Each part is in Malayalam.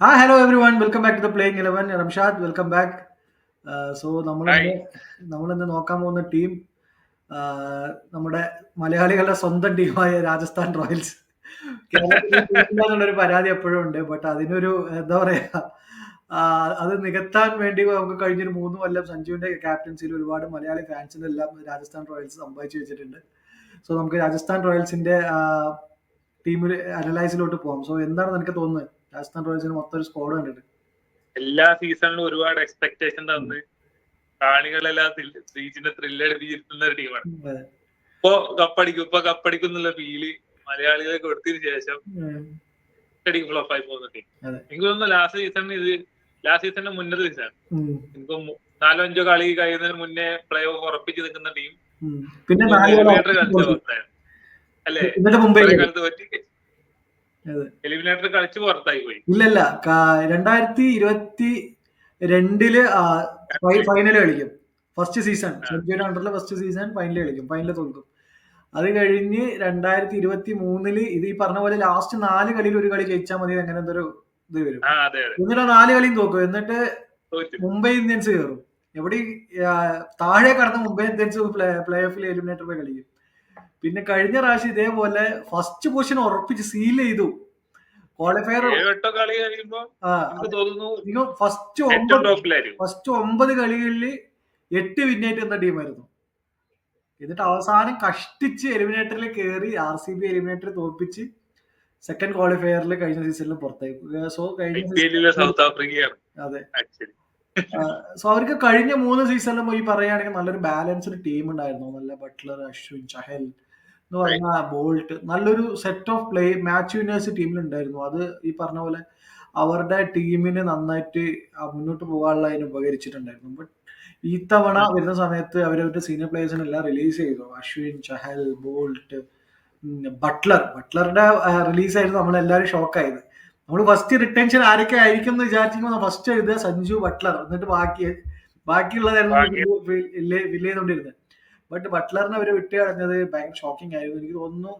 ആ hello everyone welcome back to the playing eleven Ramshad welcome back so നമ്മൾ നമ്മൾ ഇന്ന് നോക്കാൻ പോകുന്ന ടീം നമ്മുടെ മലയാളികളുടെ സ്വന്തം ടീമായ രാജസ്ഥാൻ റോയൽസ് കേരളത്തിൽ പരാതി എപ്പോഴും ഉണ്ട്. ബട്ട് അതിനൊരു എന്താ പറയാ അത് നികത്താൻ വേണ്ടി നമുക്ക് കഴിഞ്ഞൊരു മൂന്ന് കൊല്ലം സഞ്ജുവിന്റെ ക്യാപ്റ്റൻസിയിൽ ഒരുപാട് മലയാളി ഫാൻസിനെല്ലാം രാജസ്ഥാൻ റോയൽസ് സമ്പാദിച്ചു വെച്ചിട്ടുണ്ട്. സോ നമുക്ക് രാജസ്ഥാൻ റോയൽസിന്റെ ടീമിൽ അനലൈസിലോട്ട് പോകാം. സോ എന്താണ് നിനക്ക് തോന്നുന്നത്? രാജസ്ഥാൻ റോയൽസിന് മൊത്തം ഒരു സ്കോഡ് കണ്ടിട്ട് എല്ലാ സീസണിലും ഒരുപാട് എക്സ്പെക്ടേഷൻ തന്ന് കാണികളെല്ലാം ത്രില്ലടിപ്പിച്ചിരുത്തുന്ന ഒരു ടീമാണ്. ഇപ്പൊ കപ്പടിക്കും ഇപ്പൊ കപ്പടിക്കും എന്നുള്ള ഫീൽ മലയാളികളെ കൊടുത്തതിന് ശേഷം ഫ്ലോപ്പായി അടിക്കും ഫ്ലോപ്പ് ആയി പോകുന്ന ടീം അതെ. എനിക്ക് തോന്നുന്നു ലാസ്റ്റ് സീസൺ ഇത് ലാസ്റ്റ് സീസണിന് മുന്നത്തെ സീസൺ. എനിക്ക് നാലോ അഞ്ചോ കളി കഴിയുന്നതിന് മുന്നേ പ്ലേ ഓഫ് ഉറപ്പിച്ച് നിൽക്കുന്ന ടീം പിന്നെ അല്ലേ. കാലത്ത് പറ്റി. എലിമിനേറ്റർ കളിച്ച് പുറത്തായി പോയി. ഇല്ലല്ല രണ്ടായിരത്തി ഇരുപത്തി രണ്ടിൽ ഫൈനൽ കളിക്കും. ഫസ്റ്റ് സീസൺ സെഞ്ചുറി അണ്ടറിലെ ഫസ്റ്റ് സീസൺ ഫൈനൽ കളിക്കും. ഫൈനലിൽ തോൽക്കും. അത് കഴിഞ്ഞ് രണ്ടായിരത്തി ഇരുപത്തി മൂന്നിൽ ഇത് ഈ പറഞ്ഞ പോലെ ലാസ്റ്റ് നാല് കളിയിൽ ഒരു കളി ജയിച്ചാൽ മതി അങ്ങനെ എന്തൊരു ഇത് വരും. എന്നിട്ട് നാല് കളിയും തോക്കും. എന്നിട്ട് മുംബൈ ഇന്ത്യൻസ് കയറും എവിടെ താഴെ കടന്ന മുംബൈ ഇന്ത്യൻസ് പ്ലേ ഓഫിൽ എലിമിനേറ്റർ പോയി കളിക്കും. പിന്നെ കഴിഞ്ഞ പ്രാവശ്യം ഇതേപോലെ ഫസ്റ്റ് പൊസിഷൻ ഉറപ്പിച്ച് സീൽ ചെയ്തു. ക്വാളിഫയർ ഫസ്റ്റ് ഒമ്പത് ഫസ്റ്റ് ഒമ്പത് കളികളിൽ എട്ട് വിന്നേറ്റ് എന്ന ടീമായിരുന്നു എന്നിട്ട് അവസാനം കഷ്ടിച്ച് എലിമിനേറ്ററിൽ കയറി ആർ സി ബി എലിമിനേറ്ററിൽ തോൽപ്പിച്ച് സെക്കൻഡ് ക്വാളിഫയറിൽ കഴിഞ്ഞ സീസണിൽ പുറത്തായി. സോ കഴിഞ്ഞ സൗത്ത് ആഫ്രിക്കയാണ് അതെ. സോ അവർക്ക് കഴിഞ്ഞ മൂന്ന് സീസണിലും ഈ പറയുകയാണെങ്കിൽ നല്ലൊരു ബാലൻസ്ഡ് ടീം ഉണ്ടായിരുന്നു. നല്ല ബട്ട്ലർ അശ്വിൻ ചഹൽ എന്ന് പറഞ്ഞ ബോൾട്ട് നല്ലൊരു set of play match universe ടീമിലുണ്ടായിരുന്നു. അത് ഈ പറഞ്ഞ പോലെ അവരുടെ ടീമിന് നന്നായിട്ട് ആ മുന്നോട്ട് പോകാനുള്ള അതിന് ഉപകരിച്ചിട്ടുണ്ടായിരുന്നു. ബട്ട് ഈ തവണ വരുന്ന സമയത്ത് അവരവരുടെ സീനിയർ പ്ലേയേഴ്സിനെ എല്ലാം റിലീസ് ചെയ്തു. Ashwin Chahal Boult Buttler. ബട്ട്ലറുടെ റിലീസായിരുന്നു നമ്മളെല്ലാവരും ഷോക്കായത് നമ്മൾ ഫസ്റ്റ് റിട്ടൻഷൻ ആരൊക്കെ ആയിരിക്കും എന്ന് വിചാരിക്കുമ്പോൾ ഫസ്റ്റ് എഴുതുക സഞ്ജു ബട്ട്ലർ. എന്നിട്ട് ബാക്കി ബാക്കിയുള്ളതായിരുന്നു ബാക്കി. ബട്ട് ബട്ട്ലറിനെ അവർ വിട്ട് കളഞ്ഞത് ഭയങ്കര ഷോക്കിംഗ് ആയിരുന്നു. എനിക്ക് തോന്നുന്നു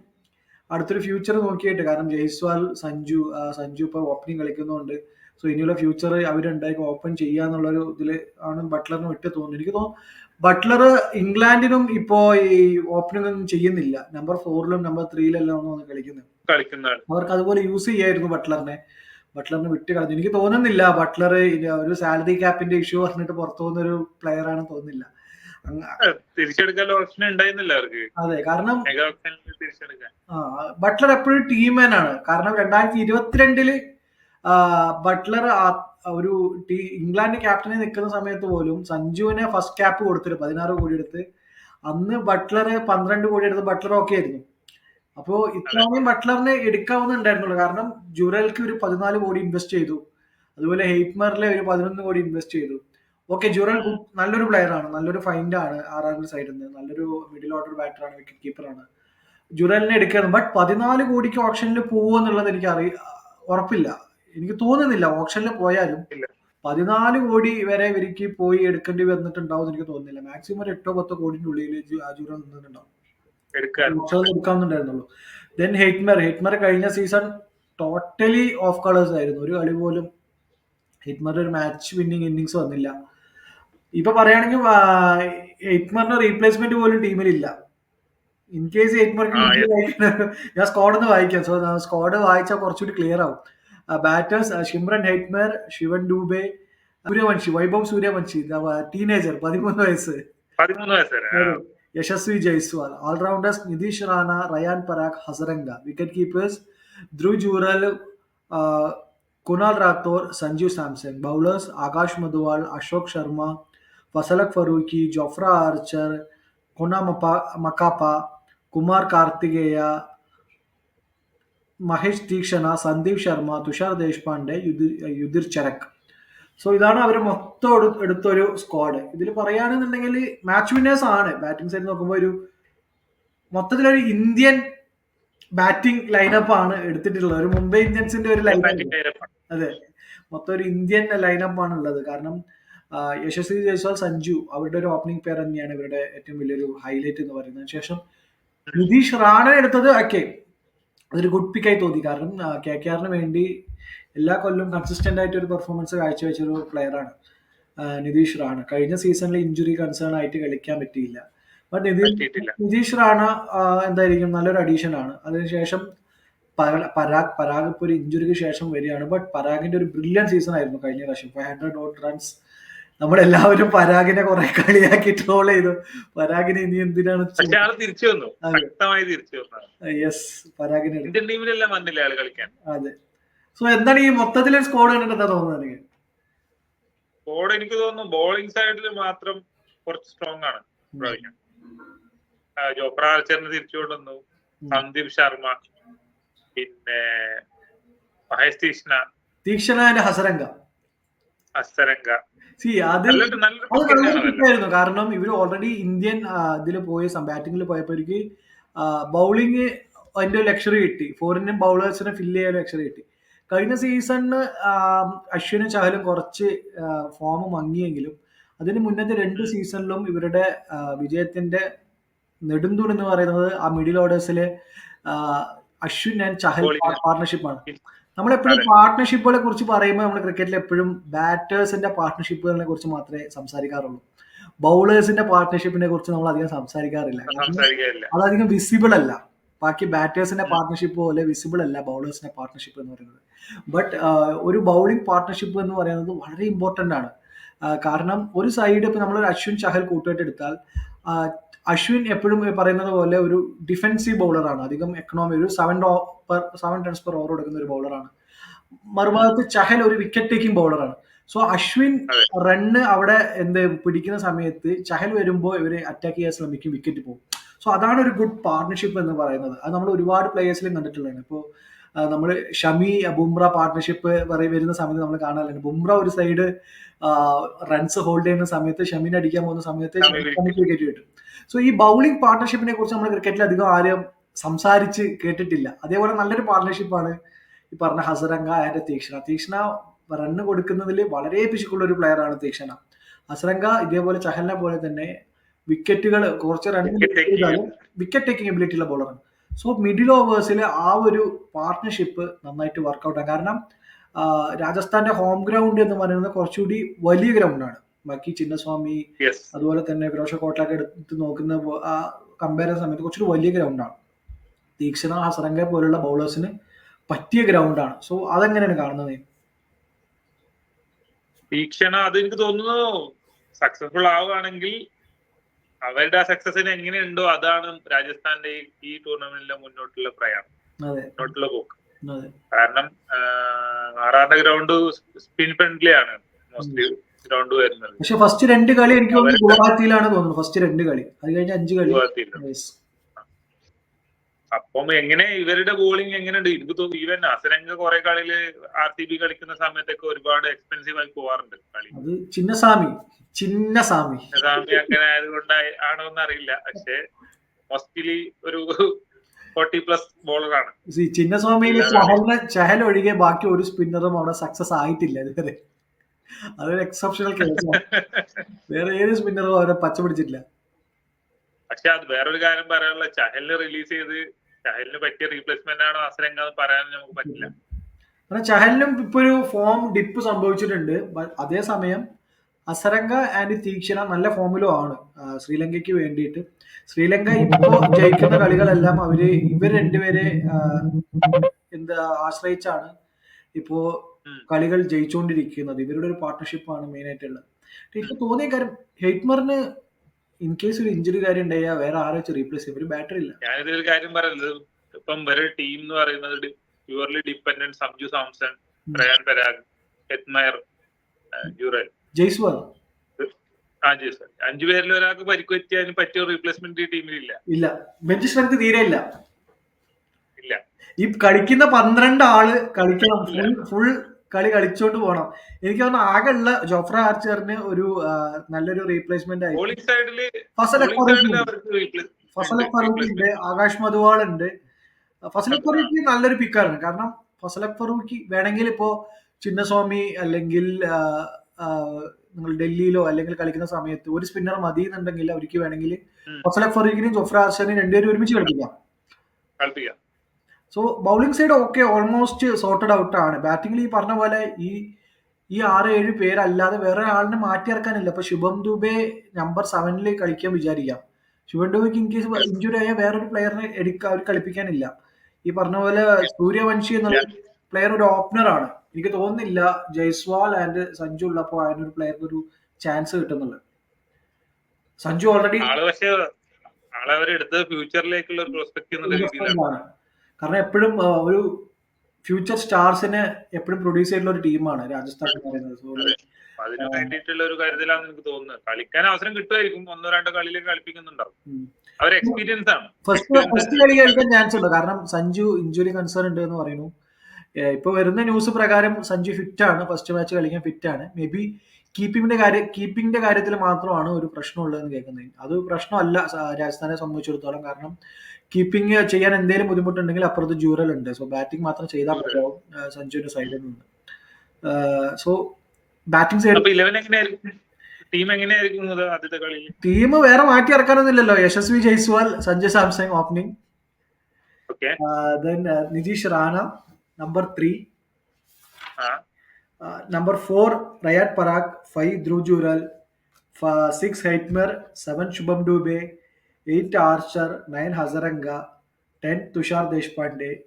അടുത്തൊരു ഫ്യൂച്ചർ നോക്കിയിട്ട്. കാരണം ജയ്സ്വാൾ സഞ്ജു സഞ്ജു ഇപ്പോൾ ഓപ്പണിംഗ് കളിക്കുന്നുണ്ട്. സോ ഇനിയുള്ള ഫ്യൂച്ചർ അവരുണ്ടായിരിക്കും ഓപ്പൺ ചെയ്യുക എന്നുള്ളൊരു ഇതിൽ ആണ് ബട്ട്ലറിന് വിട്ട് തോന്നുന്നു. എനിക്ക് തോന്നുന്നു ബട്ട്ലർ ഇംഗ്ലണ്ടിനും ഇപ്പോ ഈ ഓപ്പണിംഗ് ഒന്നും ചെയ്യുന്നില്ല. നമ്പർ ഫോറിലും നമ്പർ ത്രീയിലെല്ലാം ഒന്നും കളിക്കുന്നത്. അവർക്ക് അതുപോലെ യൂസ് ചെയ്യായിരുന്നു ബട്ട്ലറിനെ ബട്ട്ലറിനെ വിട്ട് കളഞ്ഞു. എനിക്ക് തോന്നുന്നില്ല ബട്ട്ലർ ഒരു സാലറി ക്യാപ്പിന്റെ ഇഷ്യൂ പറഞ്ഞിട്ട് പുറത്തു പോകുന്ന ഒരു പ്ലെയർ ആണെന്ന് തോന്നുന്നില്ല. തിരിച്ചെടുക്കാൻ ഓപ്ഷൻ ഉണ്ടായിരുന്നില്ല അവർക്ക്. അതെ കാരണം ബട്ട്ലർ എപ്പോഴും ടീംമാൻ ആണ്. കാരണം രണ്ടായിരത്തി ഇരുപത്തിരണ്ടിൽ ബട്ട്ലർ ഒരു ടീ ഇംഗ്ലണ്ട് ക്യാപ്റ്റനെ നിൽക്കുന്ന സമയത്ത് പോലും സഞ്ജുവിനെ ഫസ്റ്റ് ക്യാപ്പ് കൊടുത്തിട്ട് പതിനാറ് കോടി എടുത്ത് അന്ന് ബട്ട്ലർ പന്ത്രണ്ട് കോടി എടുത്ത് ബട്ട്ലർ ഓക്കെ ആയിരുന്നു. അപ്പോ ഇത്രയും ബട്ട്ലറിനെ എടുക്കാവുന്നുണ്ടായിരുന്നുള്ളൂ കാരണം ജുറൽക്ക് ഒരു പതിനാല് കോടി ഇൻവെസ്റ്റ് ചെയ്തു. അതുപോലെ ഹെയ്റ്റ്മറിലെ ഒരു പതിനൊന്ന് കോടി ഇൻവെസ്റ്റ് ചെയ്തു. ഓക്കെ ജുറൽ ഗുഡ്- നല്ലൊരു പ്ലെയർ ആണ്. നല്ലൊരു ഫൈൻഡ് ആണ് ആർ ആർ സൈഡിൽ നിന്ന് നല്ലൊരു മിഡിൽ ഓർഡർ ബാറ്റർ ആണ് വിക്കറ്റ് കീപ്പർ ആണ്. ജുറലിനെ എടുക്കണം ബട്ട് പതിനാല് കോടിക്ക് ഓപ്ഷനിൽ പോകുമെന്നുള്ളത് എനിക്ക് അറിയ ഉറപ്പില്ല. എനിക്ക് തോന്നുന്നില്ല ഓപ്ഷനിൽ പോയാലും. പതിനാല് കോടി വരെ ഇവർക്ക് പോയി എടുക്കേണ്ടി വന്നിട്ടുണ്ടാവും എന്ന് എനിക്ക് തോന്നുന്നില്ല. മാക്സിമം ഒരു എട്ടോ പത്തോ കോടിന്റെ ഉള്ളിൽ ജുറൽ നിന്നിട്ടുണ്ടാവും. എടുക്കാവുന്നുണ്ടായിരുന്നുള്ളൂ. ദെൻ ഹെറ്റ്മർ ഹെറ്റ്മർ കഴിഞ്ഞ സീസൺ ടോട്ടലി ഓഫ് കളേഴ്സ് ആയിരുന്നു. ഒരു കളി പോലും ഹെയ്റ്റ്മറിന്റെ ഒരു മാച്ച് വിന്നിങ് ഇന്നിങ്സ് വന്നില്ല. ഇപ്പൊ പറയുകയാണെങ്കിൽ എയ്റ്റ്മറിന് റീപ്ലേസ്മെന്റ് പോലും ടീമിലില്ല. ഇൻ കേസ് ഹെയ്റ്റ്മർക്ക് ആ, ഞാൻ സ്ക്വാഡ് ഒന്ന് വായിക്കാം. സോ സ്ക്വാഡ് വായിച്ചാൽ കുറച്ചുകൂടി ക്ലിയർ ആവും. Batters Shimron Hetmyer Shivam Dube Sooryavanshi Vaibhav Sooryavanshi teenager പതിമൂന്ന് വയസ്സ്. Yashasvi Jaiswal all rounders Nitish Rana Riyan Parag Hasaranga. Wicket keepers Dhruv Jurel Kunal Rathore Sanju Samson. Bowlers Akash Madhwal Ashok Sharma Fazalhaq Farooqi Jofra Archer Kwena മക്കാപ്പ Kumar Kartikeya Maheesh Theekshana Sandeep Sharma Tushar Deshpande Yudhvir Yudhvir Charak so ഇതാണ് അവർ മൊത്തം എടു- എടുത്തൊരു സ്ക്വാഡ് ഇതിൽ പറയുകയാണെന്നുണ്ടെങ്കിൽ മാച്ച് വിന്നേഴ്സ് ആണ്. ബാറ്റിംഗ് സൈഡ് നോക്കുമ്പോൾ ഒരു മൊത്തത്തിലൊരു ഇന്ത്യൻ ബാറ്റിംഗ് ലൈനപ്പ് ആണ് എടുത്തിട്ടുള്ളത്. ഒരു മുംബൈ ഇന്ത്യൻസിന്റെ ഒരു ലൈനപ്പ്. അതെ. മൊത്തം ഒരു ഇന്ത്യൻ ലൈനപ്പ് ആണ് ഉള്ളത് കാരണം യശസ്വി ജയ്സ്വാൾ സഞ്ജു അവരുടെ ഒരു ഓപ്പണിംഗ് പെയർ തന്നെയാണ് ഇവരുടെ ഏറ്റവും വലിയൊരു ഹൈലൈറ്റ് എന്ന് പറയുന്നത്. ശേഷം നിതീഷ് റാണ എടുത്തത് ഓക്കെ അതൊരു ഗുഡ് പിക്കായി തോന്നി. കാരണം കെ കെ ആറിന് വേണ്ടി എല്ലാ കൊല്ലവും കൺസിസ്റ്റന്റ് ആയിട്ട് ഒരു പെർഫോമൻസ് കാഴ്ചവെച്ച ഒരു പ്ലെയറാണ് നിതീഷ് റാണ. കഴിഞ്ഞ സീസണിൽ ഇഞ്ചുറി കൺസേൺ ആയിട്ട് കളിക്കാൻ പറ്റിയില്ല. ബട്ട് നിതീഷ് നിതീഷ് റാണ എന്തായിരിക്കും? നല്ലൊരു അഡീഷൻ ആണ്. അതിനുശേഷം പരാഗ് പരാഗ് ഇപ്പോൾ ഒരു ഇഞ്ചുറിക്ക് ശേഷം വരികയാണ്. ബട്ട് പരാഗിന്റെ ഒരു ബ്രില്യൻ സീസൺ ആയിരുന്നു കഴിഞ്ഞ പ്രാവശ്യം. ഫൈവ് ഹൺഡ്രഡ് ഡോട്ട് റൺസ് നമ്മളെല്ലാവരും പരാഗിനെ കുറെ കളിയാക്കി ട്രോൾ ചെയ്തു. പരാഗിനെ ഇനി എന്തിനാണ് തിരിച്ചു വന്നു. ശക്തമായി തിരിച്ചു യെസ് പരാഗിനെ ഇന്ത്യൻ ടീമിലെല്ലാം വന്നില്ല ആൾ കളിക്കാൻ? അതെ. സോ എന്താണ് ഈ മൊത്തത്തിൽ സ്കോഡ് കണ്ടിട്ട് തോന്നുന്നത് എനിക്ക് സ്കോഡ് എനിക്ക് തോന്നുന്നു ബോളിംഗ് സൈഡിൽ മാത്രം കുറച്ച് സ്ട്രോങ് ആണ്. ഇപ്രാവശ്യം. ആ, ജോഫ്ര ആർച്ചറിനെ തിരിച്ചു കൊണ്ടുവന്നു. സന്ദീപ് ശർമ്മ. പിന്നെ മഹേഷ് തീക്ഷ്ണ. തീക്ഷണ ഹസരംഗ. ഹസരംഗ. സി അത്. ആയിരുന്നു. കാരണം ഇവർ ഓൾറെഡി ഇന്ത്യൻ ഇതിൽ പോയ ബാറ്റിംഗിൽ പോയപ്പോ എനിക്ക് ബൗളിംഗ് അതിന്റെ ലക്ഷറി കിട്ടി. ഫോറിനും ബൗളേഴ്സിനെ ഫില്ല് ചെയ്യാൻ ലക്ഷറി കിട്ടി. കഴിഞ്ഞ സീസണിന് അശ്വിനും ചഹലും കുറച്ച് ഫോം മങ്ങിയെങ്കിലും അതിന് മുന്നത്തെ രണ്ട് സീസണിലും ഇവരുടെ വിജയത്തിന്റെ നെടുന്തൂൺ എന്ന് പറയുന്നത് ആ മിഡിൽ ഓർഡേഴ്സിലെ അശ്വിൻ ആൻഡ് ചഹൽ. പാർട്ണർഷിപ്പാണ് നമ്മളെപ്പോഴും പാർട്ട്ണർഷിപ്പുകളെ പാർട്ണർഷിപ്പുകളെ കുറിച്ച് പറയുമ്പോൾ നമ്മൾ ക്രിക്കറ്റിൽ എപ്പോഴും ബാറ്റേഴ്സിന്റെ പാർട്ണർഷിപ്പുകളെ കുറിച്ച് മാത്രമേ സംസാരിക്കാറുള്ളൂ. ബൗളേഴ്സിന്റെ പാർട്ണർഷിപ്പിനെ കുറിച്ച് നമ്മൾ അധികം സംസാരിക്കാറില്ല. അതധികം വിസിബിൾ അല്ല. ബാക്കി ബാറ്റേഴ്സിന്റെ പാർട്ണർഷിപ്പ് പോലെ വിസിബിൾ അല്ല ബൗളേഴ്സിന്റെ പാർട്ണർഷിപ്പ് എന്ന് പറയുന്നത്. ബട്ട് ഒരു ബൗളിംഗ് പാർട്ണർഷിപ്പ് എന്ന് പറയുന്നത് വളരെ ഇമ്പോർട്ടന്റ് ആണ്. കാരണം ഒരു സൈഡ് ഇപ്പൊ നമ്മൾ അശ്വിൻ ചഹൽ കൂട്ടുകെട്ട് എടുത്താൽ ആ, അശ്വിൻ എപ്പോഴും പറയുന്നത് പോലെ ഒരു ഡിഫൻസീവ് ബൗളറാണ് അധികം എക്കണോമി ഒരു seven per seven runs per over എടുക്കുന്ന ഒരു ബൗളറാണ് മറുഭാഗത്ത് ചഹൽ ഒരു വിക്കറ്റ് ടേക്കിംഗ് ബൗളറാണ് സോ അശ്വിൻ. റണ്ണ് അവിടെ എന്ത് പിടിക്കുന്ന സമയത്ത് ചഹൽ വരുമ്പോൾ ഇവർ അറ്റാക്ക് ചെയ്യാൻ ശ്രമിക്കും വിക്കറ്റ് പോകും സോ അതാണ് ഒരു ഗുഡ് പാർട്ണർഷിപ്പ് എന്ന് പറയുന്നത്. അത് നമ്മൾ ഒരുപാട് പ്ലേയേഴ്സിലും കണ്ടിട്ടുള്ളതാണ്. ഇപ്പോൾ നമ്മൾ ഷമി ബുംറ പാർട്ണർഷിപ്പ് വരുന്ന സമയത്ത് നമ്മൾ കാണാറുണ്ട്. ബുംറ ഒരു സൈഡ് റൺസ് ഹോൾഡ് ചെയ്യുന്ന സമയത്ത് ഷമീൻ അടിക്കാൻ പോകുന്ന സമയത്ത് ഷമിക്ക് വിക്കറ്റ് കിട്ടും. സോ ഈ ബൗളിംഗ് പാർട്ണർഷിപ്പിനെ കുറിച്ച് നമ്മൾ ക്രിക്കറ്റിൽ അധികം ആരും സംസാരിച്ച് കേട്ടിട്ടില്ല. അതേപോലെ നല്ലൊരു പാർട്ട്ണർഷിപ്പാണ് ഈ പറഞ്ഞ ഹസരംഗ ആൻഡ് തീക്ഷണ. തീക്ഷണ റണ്ണ് കൊടുക്കുന്നതിൽ വളരെ പിശുക്കുള്ള ഒരു പ്ലെയറാണ് തീക്ഷണ. ഹസരംഗ ഇതേപോലെ ചഹലിനെ പോലെ തന്നെ വിക്കറ്റുകൾ കുറച്ച് റൺ വിക്കറ്റ് ടേക്കിംഗ് എബിലിറ്റി ഉള്ള ബോളറാണ് സോ മിഡിൽ ഓവേഴ്സിൽ ആ ഒരു പാർട്ട്ണർഷിപ്പ് നന്നായിട്ട് വർക്കൗട്ട് ആണ്. കാരണം രാജസ്ഥാന്റെ ഹോം ഗ്രൗണ്ട് എന്ന് പറയുന്നത് കുറച്ചുകൂടി വലിയ ഗ്രൗണ്ടാണ് ബാക്കി ചിന്നസ്വാമി അതുപോലെ തന്നെ ഫിറോഷ കോട്ടൊക്കെ എടുത്ത് നോക്കുന്ന കമ്പയർ ചെയ്യുന്ന സമയത്ത് കുറച്ചൊരു വലിയ ഗ്രൗണ്ടാണ് തീക്ഷണ ഹസറങ്ക പോലുള്ള ബൗളേഴ്സിന് പറ്റിയ ഗ്രൗണ്ടാണ് സോ അതെങ്ങനെയാണ് കാണുന്നത്? തീക്ഷണ അത് എനിക്ക് തോന്നുന്നു സക്സസ്ഫുൾ ആവുകയാണെങ്കിൽ അവരുടെ ആ സക്സസിന് എങ്ങനെയുണ്ടോ അതാണ് രാജസ്ഥാന്റെ ഈ- ടൂർണമെന്റിലെ മുന്നോട്ടുള്ള പ്രയാണം. മുന്നോട്ടുള്ള പോക്ക്. കാരണം ആറാറിന്റെ ഗ്രൗണ്ട് സ്പിൻ ഫ്രണ്ട്ലി ആണ് മോസ്റ്റ്ലി ഗ്രൗണ്ട് വരുന്നത്. പക്ഷെ ഫസ്റ്റ് രണ്ട് കളി എനിക്ക് ഗുവാഹത്തിയിലാണ് തോന്നുന്നത് ഫസ്റ്റ് രണ്ട് കളി. അത് കഴിഞ്ഞ അഞ്ച് കളി. അപ്പം എങ്ങനെ ഇവരുടെ ബോളിംഗ് എങ്ങനെയുണ്ട്? എനിക്ക് തോന്നുന്നു ഈവൻ അസരംഗ കുറെ കളിയിൽ ആർ സി ബി കളിക്കുന്ന സമയത്തൊക്കെ ഒരുപാട് എക്സ്പെൻസീവ് ആയി പോവാറുണ്ട് കളി. ചിന്നസ്വാമി ചിന്നസ്വാമി. നിസാമി അങ്ങനെ ആയതുകൊണ്ട് ആണോ എന്ന് അറിയില്ല. പക്ഷെ മോസ്റ്റ്ലി ഒരു ഫോർട്ടി പ്ലസ് ബോളറാണ് ചിന്നസ്വാമിയിൽ ചഹലിനെ ചഹൽ ഒഴികെ ബാക്കി ഒരു സ്പിന്നറും അവിടെ സക്സസ് ആയിട്ടില്ല ഇതുവരെ. അതൊരു എക്സെപ്ഷണൽ കേസാണ് വേറെ ഏത് സ്പിന്നറും അവരെ പച്ച പിടിച്ചിട്ടില്ല. പക്ഷെ അത് വേറൊരു കാര്യം പറയാനുള്ള ചഹലിനെ റിലീസ് ചെയ്ത് ചഹലിന് പറ്റിയ റീപ്ലേസ്മെന്റ് ആണോ അസരംഗ എന്ന് പറയാൻ നമുക്ക് പറ്റില്ല. കാരണം ചഹലിനും ഇപ്പൊ ഒരു ഫോം ഡിപ്പ് സംഭവിച്ചിട്ടുണ്ട്. അതേസമയം അസരങ്ക ആൻഡ് തീക്ഷണ നല്ല ഫോമിലും ആണ്. ശ്രീലങ്കയ്ക്ക് വേണ്ടിയിട്ട്. ശ്രീലങ്ക ഇപ്പോ ജയിക്കുന്ന കളികളെല്ലാം അവർ ഇവർ രണ്ടുപേരെ എന്താ ആശ്രയിച്ചാണ് ഇപ്പോ കളികൾ ജയിച്ചുകൊണ്ടിരിക്കുന്നത് ഇവരുടെ ഒരു പാർട്ട്ണർഷിപ്പാണ് മെയിൻ ആയിട്ടുള്ളത്. എനിക്ക് തോന്നിയ കാര്യം ഹെയ്റ്റ്മറിന് ഇൻ കേസ് ഒരു ഇഞ്ചുറി കാര്യം ഉണ്ടായാൽ വേറെ ആരെ വെച്ച് റീപ്ലേസ് ചെയ്യും ഒരു ബാറ്ററി ഇല്ല. ഞാനിതൊരു കാര്യം പറയുന്നത് ഇപ്പം വരെ ടീം എന്ന് പറയുന്നത് purely dependent Sanju Samson Riyan Parag Hetmyer Jurel. Jaiswal? ആ ജയ്സ്വാൾ. അഞ്ചു പേരിൽ ഒരാൾക്ക് പരിക്ക് പറ്റിയതിന് പറ്റിയ റീപ്ലേസ്മെന്റ് ഈ ടീമിലില്ല ഇല്ല. ബെഞ്ച് സ്ട്രെങ്ത് തീരെ ഇല്ല. ഇല്ല. ഈ കളിക്കുന്ന പന്ത്രണ്ട് ആൾ കളിക്കണം. ഫുൾ ഫുൾ കളി കളിച്ചോണ്ട് പോകണം എനിക്ക് തോന്നുന്നു ആകെ ഉള്ള ജോഫ്ര ആർച്ചറിന് ഒരു നല്ലൊരു റീപ്ലേസ്മെന്റ് ആയി. ഫസൽ ഫസൽ ആകാശ് മധുവാൾ ഉണ്ട്. ഫസൽ ഫറൂഖ് നല്ലൊരു പിക്കാണ് കാരണം ഫസൽ ഫറൂഖ് വേണമെങ്കിൽ ഇപ്പോ ചിന്നസ്വാമി അല്ലെങ്കിൽ നിങ്ങൾ ഡൽഹിയിലോ അല്ലെങ്കിൽ കളിക്കുന്ന സമയത്ത് ഒരു സ്പിന്നർ മതി എന്നുണ്ടെങ്കിൽ അവർക്ക് വേണമെങ്കിൽ. ഫസൽ ഫറൂഖിനെയും ജോഫ്ര ആർച്ചറിനെയും രണ്ടുപേരും ഒരുമിച്ച് കളിപ്പിക്കാം. കളിപ്പിക്കാം. So bowling side okay almost sorted out ആണ്. ബാറ്റിംഗിൽ ഈ പറഞ്ഞ പോലെ ഈ ഈ ആറ് ഏഴ് പേരല്ലാതെ വേറെ ആളിനെ മാറ്റിയിറക്കാനില്ല അപ്പൊ ശുഭം ദുബെ നമ്പർ സെവനിൽ കളിക്കാൻ വിചാരിക്കാം. ശുഭം ദുബെക്ക് ഇൻ കേസ് ഇഞ്ചുറി ആയ വേറൊരു പ്ലെയറിനെ എടുക്കാൻ അവർ കളിപ്പിക്കാനില്ല. ഈ പറഞ്ഞ പോലെ സൂര്യവംശി എന്നുള്ള പ്ലെയർ ഒരു ഓപ്പണർ ആണ്. എനിക്ക് തോന്നുന്നില്ല ജയ്സ്വാൾ ആൻഡ് സഞ്ജു ഉള്ളപ്പോൾ അതിനൊരു പ്ലെയർക്ക് ഒരു ചാൻസ് കിട്ടുന്നുള്ളത് സഞ്ജു ഓൾറെഡി ആൾ പക്ഷെ ആളെ അവരെടുത്തത് ഫ്യൂച്ചറിലേക്കുള്ള ഒരു പ്രോസ്പെക്ട് എന്നുള്ള രീതിയിലാണ് കാരണം എപ്പോഴും ഒരു ഫ്യൂച്ചർ സ്റ്റാർസിനെ എപ്പോഴും പ്രൊഡ്യൂസ് ചെയ്തിട്ടുള്ള ഒരു ടീമാണ് രാജസ്ഥാൻ എന്ന് പറയുന്നത്. അതിന് വേണ്ടിയിട്ടുള്ള ഒരു കരുതലാന്ന് എനിക്ക് തോന്നുന്നത്. കളിക്കാൻ അവസരം കിട്ടുമായിരിക്കും. ഒന്നോ രണ്ടോ കളിയിലേക്ക് കളിപ്പിക്കുന്നുണ്ടാവും. അവർ എക്സ്പീരിയൻസ് ആണ്. ഫസ്റ്റ് ഫസ്റ്റ് കളി കളിക്കാൻ ചാൻസ് ഉണ്ട്. കാരണം സഞ്ജു ഇഞ്ചുറി കൺസേൺ ഉണ്ട് എന്ന് പറയുന്നു. ഇപ്പൊ വരുന്ന ന്യൂസ് പ്രകാരം സഞ്ജു ഫിറ്റ് ആണ്. ഫസ്റ്റ് മാച്ച് കളിക്കാൻ ഫിറ്റ് ആണ്. മേ ബി കീപ്പിംഗിന്റെ കാര്യം കീപ്പിംഗിന്റെ കാര്യത്തിൽ മാത്രമാണ് ഒരു പ്രശ്നമുള്ളതെന്ന് കേൾക്കുന്നത്. അത് പ്രശ്നമല്ല രാജസ്ഥാനെ സംബന്ധിച്ചിടത്തോളം. കാരണം കീപ്പിംഗ് ചെയ്യാൻ എന്തെങ്കിലും ബുദ്ധിമുട്ടുണ്ടെങ്കിൽ അപ്പുറത്ത് ജൂറൽ ഉണ്ട്. സോ ബാറ്റിംഗ് മാത്രം ചെയ്താൽ മതിയാവും. സഞ്ജുവിന്റെ സൈഡിൽ നിന്ന്. സോ ബാറ്റിംഗ് സൈഡ് ടീം എങ്ങനെയായിരിക്കും? ടീം വേറെ മാറ്റി ഇറക്കാനൊന്നുമില്ലല്ലോ. Yashasvi Jaiswal Sanju Samson opening then Nitish Rana number three number four Riyan Parag five Dhruv Jurel six Hetmyer seven Shubham Heitmer. Seven, Archer nine Eight, Archer. Nine, Hazaranga.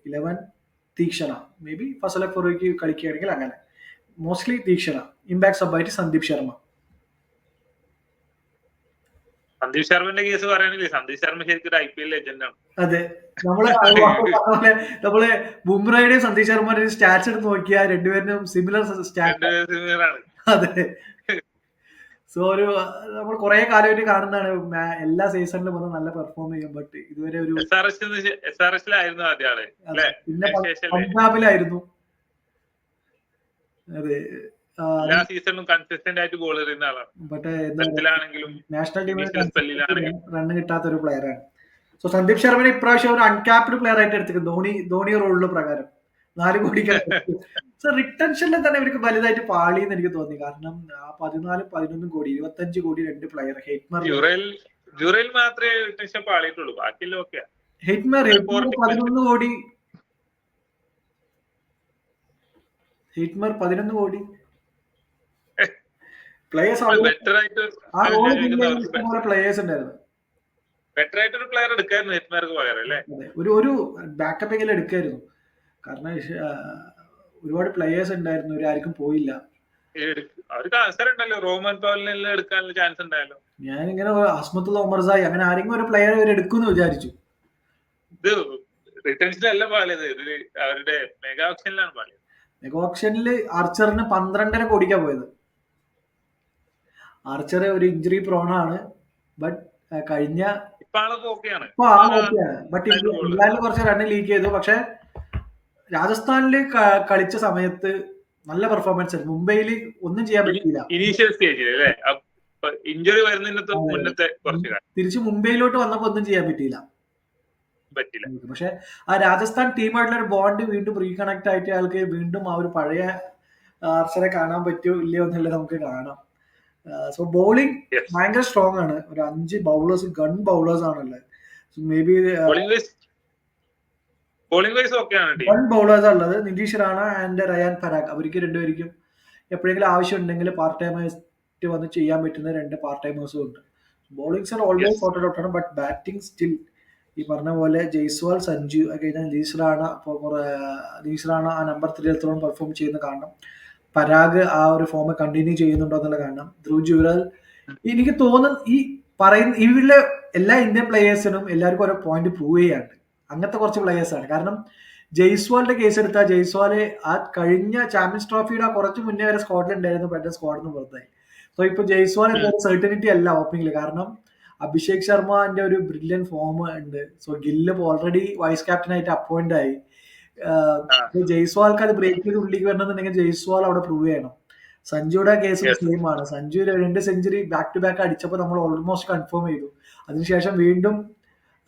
Eleven Theekshana. Maybe Fazalhaq Farooqi കളിക്കുകയാണെങ്കിൽ അങ്ങനെ. മോസ്റ്റ്ലി തീക്ഷണ. ഇമ്പാക്ട് സബായിട്ട് സന്ദീപ് ശർമ്മ. സന്ദീപ് ശർമ്മന്റെ കേസ് പറയുകയാണെങ്കിൽ സന്ദീപ് ശർമ്മ ശരിക്കും ഐ പി എൽ ലെജൻഡാണ് അതെ. നമ്മളെ നമ്മളെ ബുംറയുടെയും സന്ദീപ് ശർമ്മയുടെയും സ്റ്റാറ്റ്സ് എടുത്ത് നോക്കിയാൽ രണ്ടുപേരും സിമിലർ സ്റ്റാറ്റ് സിമിലർ ആണ്. അതെ. സോ ഒരു നമ്മൾ കുറെ കാലമായിട്ട് കാണുന്നതാണ്. എല്ലാ സീസണിലും വന്ന് നല്ല പെർഫോം ചെയ്യും. ബട്ട് ഇതുവരെ ഒരു പിന്നെ പഞ്ചാബിലായിരുന്നു. അതെ. നാഷണൽ ടീമിൽ. റണ്ണ് കിട്ടാത്ത ഒരു പ്ലെയർ ആണ്. സോ സന്ദീപ് ശർമ്മനെ ഇപ്രാവശ്യം ഒരു അൺക്യാപ്ഡ് പ്ലെയർ ആയിട്ട് എടുത്തിരിക്കും ധോണി ധോണി റോളിൽ പ്രകാരം. നാല് കോടിക്ക് സോ റിട്ടൻഷനിൽ തന്നെ ഇവർക്ക് വലുതായിട്ട് പാളി എന്ന് എനിക്ക് തോന്നി. കാരണം ആ പതിനാല് പതിനൊന്ന് കോടി ഇരുപത്തഞ്ച് കോടി രണ്ട് പ്ലെയർ ഹെയ്റ്റ്മർ ജുറയിൽ മാത്രമേ റിട്ടൻഷൻ പാളിയിട്ടുള്ളൂ. ഹെയ്റ്റ്മർ പതിനൊന്ന് കോടി. ഹെയ്റ്റ്മർ പതിനൊന്ന് കോടി. പ്ലേയേഴ്സ് ആ റോളിൽ അവർക്ക് ഇഷ്ടംപോലെ പ്ലേയേഴ്സ് ഉണ്ടായിരുന്നു. ബെറ്റർ ആയിട്ട് ഒരു പ്ലെയർ എടുക്കായിരുന്നു പകരം അല്ലേ? ഒരു ഒരു ബാക്കപ്പ് എങ്കിലും എടുക്കായിരുന്നു. കാരണം ഒരുപാട് പ്ലേയേഴ്സ് ഉണ്ടായിരുന്നു ആർക്കും പോയില്ല. എടുക്ക- റോമൻ എടുക്കാനുള്ള ചാൻസ് ഉണ്ടായല്ലോ. ഞാൻ ഇങ്ങനെ അസ്മത്തുള്ള ഒമർസായി അങ്ങനെ ആരെങ്കിലും ഒരു പ്ലെയർ ഇവർ എടുക്കുമെന്ന് വിചാരിച്ചു. ഇത് റിട്ടേൺസിലല്ല പാളിയത്. ഇത് അവരുടെ മെഗാ ഓപ്ഷനിലാണ് പാളിയത്. മെഗാ ഓപ്ഷനിൽ ആർച്ചറിന് പന്ത്രണ്ടര കോടിക്കാ പോയത്. ആർച്ചർ ഒരു ഇഞ്ചുറി പ്രോണാണ് ബട്ട് കഴിഞ്ഞ ഇപ്പൊ ആളൊക്കെ ഓക്കെയാണ് ഇപ്പൊ ആ ഓക്കെയാണ് ബട്ട് ഇംഗ്ലണ്ടിൽ കുറച്ച് റണ്ണ് ലീക്ക് ചെയ്തു. പക്ഷെ രാജസ്ഥാനിൽ കളിച്ച സമയത്ത് നല്ല പെർഫോമൻസ് ആയിരുന്നു. മുംബൈയിൽ ഒന്നും ചെയ്യാൻ പറ്റിയില്ല. ഇനീഷ്യൽ സ്റ്റേജിൽ അല്ലേ? ഇഞ്ചുറി മുന്നത്തെ കുറച്ച് തിരിച്ച് മുംബൈയിലോട്ട് വന്നപ്പോ ഒന്നും ചെയ്യാൻ പറ്റിയില്ല. പറ്റില്ല പക്ഷെ ആ രാജസ്ഥാൻ ടീമായിട്ടുള്ള ഒരു ബോണ്ട് വീണ്ടും റീകണക്ട് ആയിട്ട് അയാൾക്ക് വീണ്ടും ആ ഒരു പഴയ ആർച്ചറെ കാണാൻ പറ്റുമോ ഇല്ലയോ എന്നുള്ളത് നമുക്ക് കാണാം. So bowling. ഭയങ്കര സ്ട്രോങ് ആണ്. ഒരു അഞ്ച് ബൗളേഴ്സ് ഗൺ ബൗളേഴ്സ് ആണുള്ളത്. മേ ബി ബോളിംഗ് വൈസ് ഓക്കെയാണ് വൺ ബൗളേഴ്സ് ഉള്ളത്. നിതീഷ് റാണ ആൻഡ് റയാൻ പരാഗ് അവർക്ക് രണ്ടുപേർക്കും എപ്പോഴെങ്കിലും ആവശ്യം ഉണ്ടെങ്കിൽ പാർട്ട് ടൈമായിട്ട് വന്ന് ചെയ്യാൻ പറ്റുന്ന രണ്ട് പാർട്ട് ടൈമേഴ്സും ഉണ്ട്. Bowlings are always Yes. Sorted out ആണ് ബട്ട് ബാറ്റിംഗ് സ്റ്റിൽ ഈ പറഞ്ഞ പോലെ ജയ്സ്വാൾ സഞ്ജു കഴിഞ്ഞാൽ നിതീഷ് റാണ ഇപ്പോൾ നിതീഷ് റാണ ആ നമ്പർ ത്രീ എത്രത്തോളം പെർഫോം ചെയ്യുന്ന കാരണം പരാഗ് ആ ഒരു ഫോം കണ്ടിന്യൂ ചെയ്യുന്നുണ്ടോ എന്നുള്ള കാരണം. ധ്രുവ് ജുവൽ എനിക്ക് തോന്നുന്നു ഈ പറയുന്ന ഇവരിലെ എല്ലാ ഇന്ത്യൻ പ്ലേയേഴ്സിനും എല്ലാവർക്കും ഓരോ പോയിന്റ് പ്രൂവ് അങ്ങനത്തെ കുറച്ച് പ്ലേയേഴ്സ് ആണ്. കാരണം ജയ്സ്വാളിന്റെ കേസ് എടുത്താൽ ജയ്സ്വാൽ ആ കഴിഞ്ഞ ചാമ്പ്യൻസ് ട്രോഫിയുടെ കുറച്ച് മുന്നേ വരെ സ്ക്വാഡിൽ ഉണ്ടായിരുന്നു പെട്ടെന്ന് സ്ക്വാഡിൽ നിന്ന് പുറത്തായി. സോ ഇപ്പൊ ജയ്സ്വാൾ എന്ന സെർട്ടനിറ്റി അല്ല ഓപ്പണിംഗിൽ കാരണം അഭിഷേക് ശർമ്മന്റെ ഒരു ബ്രില്യൻ ഫോം ഉണ്ട്. So Gill already vice captain ആയിട്ട് അപ്പോയിന്റ് ആയി. ജയ്സ്വാൾക്ക് അത് ബ്രേക്ക് ചെയ്ത് ഉള്ളിലേക്ക് വരണമെന്നുണ്ടെങ്കിൽ ജയ്സ്വാൾ അവിടെ പ്രൂവ് ചെയ്യണം. സഞ്ജുയുടെ കേസ്. സെയിം ആണ്. സഞ്ജു രണ്ട് സെഞ്ചുറി ബാക്ക് ടു ബാക്ക് അടിച്ചപ്പോൾ നമ്മൾ ഓൾമോസ്റ്റ് കൺഫേം ചെയ്തു. അതിനുശേഷം വീണ്ടും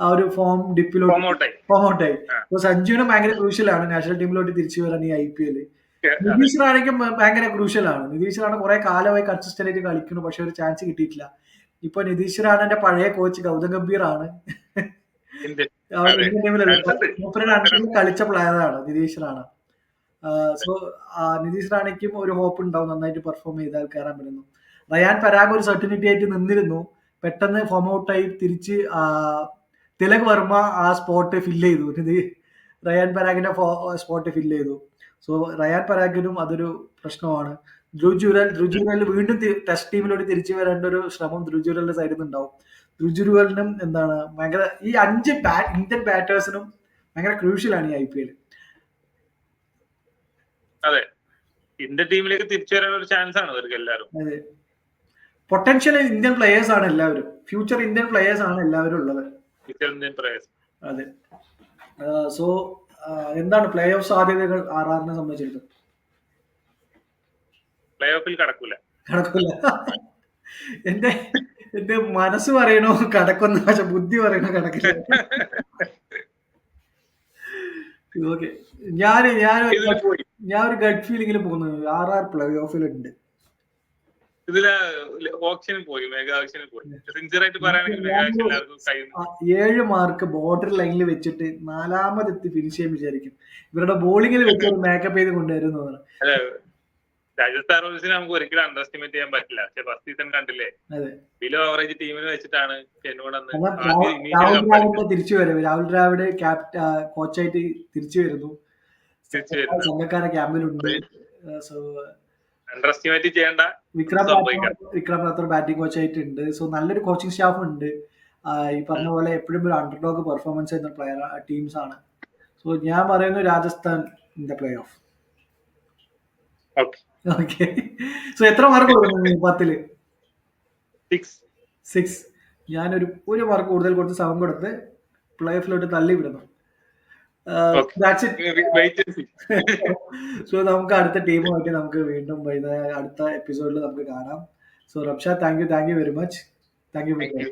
ആ ഒരു ഫോം ഡിപ്പിലോട്ട് ഫോം ഔട്ട് ആയി. ഔട്ടായി ആ. അപ്പൊ സഞ്ജുവിന് ഭയങ്കര ക്രൂഷ്യലാണ് നാഷണൽ ടീമിലോട്ട് തിരിച്ചു വരാൻ ഈ ഐ പി എൽ നിതീഷ് റാണയ്ക്കും ഭയങ്കര ക്രൂഷ്യലാണ് നിതീഷ് റാണ കുറെ കാലമായി കൺസിസ്റ്റന്റ് ആയിട്ട് കളിക്കുന്നു പക്ഷെ ഒരു ചാൻസ് കിട്ടിയിട്ടില്ല. ഇപ്പൊ നിതീഷ് റാണന്റെ പഴയ കോച്ച് ഗൗതം ഗംഭീർ ആണ്. കളിച്ച പ്ലെയറാണ് നിതീഷ് റാണ. സോ നിതീഷ് റാണയ്ക്കും ഒരു ഹോപ്പ് ഉണ്ടാവും നന്നായിട്ട് പെർഫോം ചെയ്താൽ കയറാൻ പറ്റുന്നു. റയാൻ പരാഗ് ഒരു സർട്ടിനിറ്റി ആയിട്ട് നിന്നിരുന്നു. പെട്ടെന്ന് ഫോം ഔട്ടായി തിരിച്ച് തിലക് വർമ്മ ആ സ്പോട്ട് ഫില്ല് ചെയ്തു. ഇത് റയാൻ പരാഗിന്റെ സ്പോട്ട് ഫില്ല് ചെയ്തു. സോ റയാൻ പരാഗിനും അതൊരു പ്രശ്നമാണ്. ധ്രുജുരൽ ധ്രുജുരൽ വീണ്ടും ടെസ്റ്റ് ടീമിലോട്ട് തിരിച്ചു വരേണ്ട ഒരു ശ്രമം ധ്രുജുരലിന്റെ സൈഡിൽ നിന്ന് ഉണ്ടാവും. ധ്രുജുരലിനും എന്താണ് ഭയങ്കര ഈ അഞ്ച് ഇന്ത്യൻ ബാറ്റേഴ്സിനും ഭയങ്കര ക്രൂഷ്യലാണ് ഈ ഐ പി എൽ അതെ. ഇന്ത്യൻ ടീമിലേക്ക് തിരിച്ചു വരാൻ ഒരു ചാൻസ് ആണ് അവർക്ക് എല്ലാവരും. അതെ. പൊട്ടൻഷ്യൽ ഇന്ത്യൻ പ്ലേയേഴ്സ് ആണ് എല്ലാവരും. ഫ്യൂച്ചർ ഇന്ത്യൻ പ്ലേയേഴ്സ് ആണ് എല്ലാവരും ഉള്ളത്. അതെ. സോ എന്താണ് പ്ലേ ഓഫ് സാധ്യതകൾ ആർ ആറിനെ സംബന്ധിച്ചിടത്തോളം പ്ലേ ഓഫിൽ കടക്കൂല. കടക്കൂല. എന്റെ എന്റെ മനസ്സ് പറയണോ കടക്കുന്ന പക്ഷെ ബുദ്ധി പറയണോ കടക്കില്ല. ഓക്കെ ഞാൻ ഞാൻ ഞാൻ ഒരു ഗഡ് ഫീലിംഗിൽ പോകുന്നത് ആർ ആർ പ്ലേ ഓഫിലുണ്ട് ഇതിൽ ഓപ്ഷന് പോയി മെഗാ ഓപ്ഷന് പോയി. സിൻസിയർ ആയിട്ട് പറയുകയാണെങ്കിൽ മെഗാ ഓപ്ഷൻ എല്ലാവർക്കും കഴിയുന്നു ഏഴ് മാർക്ക് ബോർഡർ ലൈനിൽ വെച്ചിട്ട് നാലാമതെത്തി ഫിനിഷ് ചെയ്യാൻ വിചാരിക്കും. ഇവരുടെ ബോളിംഗിൽ വെച്ച് മേക്കപ്പ് ചെയ്ത് കൊണ്ടുവരുന്നു രാജസ്ഥാൻ റോയൽസിനെ നമുക്ക് ഒരിക്കലും അണ്ടർ എസ്റ്റിമേറ്റ് ചെയ്യാൻ പറ്റില്ല. പക്ഷെ ഫസ്റ്റ് സീസൺ കണ്ടില്ലേ? ബിലോ ആവറേജ് ടീമിനെ വെച്ചിട്ടാണ് ചെന്നോട് അന്ന് എന്നാൽ ആദ്യം രാഹുൽ ഇനീഷ്യൽ രാഹുൽ കപ്പ് ദ്രാവിഡിന്റെ തിരിച്ചു വരും. രാഹുൽ ദ്രാവിഡ് കോച്ചായിട്ട് തിരിച്ചു വരുന്നു. സംഘക്കാരെ ക്യാമ്പിലുണ്ട് സോ അണ്ടർ എസ്റ്റിമേറ്റ് ചെയ്യേണ്ട വിക്രം വിക്രം റാത്തോർ ബാറ്റിംഗ് കോച്ചായിട്ടുണ്ട് സോ നല്ലൊരു കോച്ചിങ് സ്റ്റാഫ് ഉണ്ട്. ഈ പറഞ്ഞ പോലെ എപ്പോഴും ഒരു അണ്ടർഡോഗ് പെർഫോമൻസ് ചെയ്യുന്ന പ്ലെയർ ടീംസ് ആണ്. സോ ഞാൻ പറയുന്നു Rajasthan in the play off okay so എത്ര മാർക്ക് കൊടുക്കുന്നു പത്തിൽ സിക്സ് ഞാനൊരു ഒരു മാർക്ക് കൂടുതൽ കൊടുത്ത് സമം കൊടുത്ത് പ്ലേ ഓഫിലോട്ട് തള്ളി വിടുന്നു സോ നമുക്ക് അടുത്ത ടീമുമായിട്ട് നമുക്ക് വീണ്ടും അടുത്ത എപ്പിസോഡിൽ നമുക്ക് കാണാം. So Rabsha thank you thank you very much thank you thank you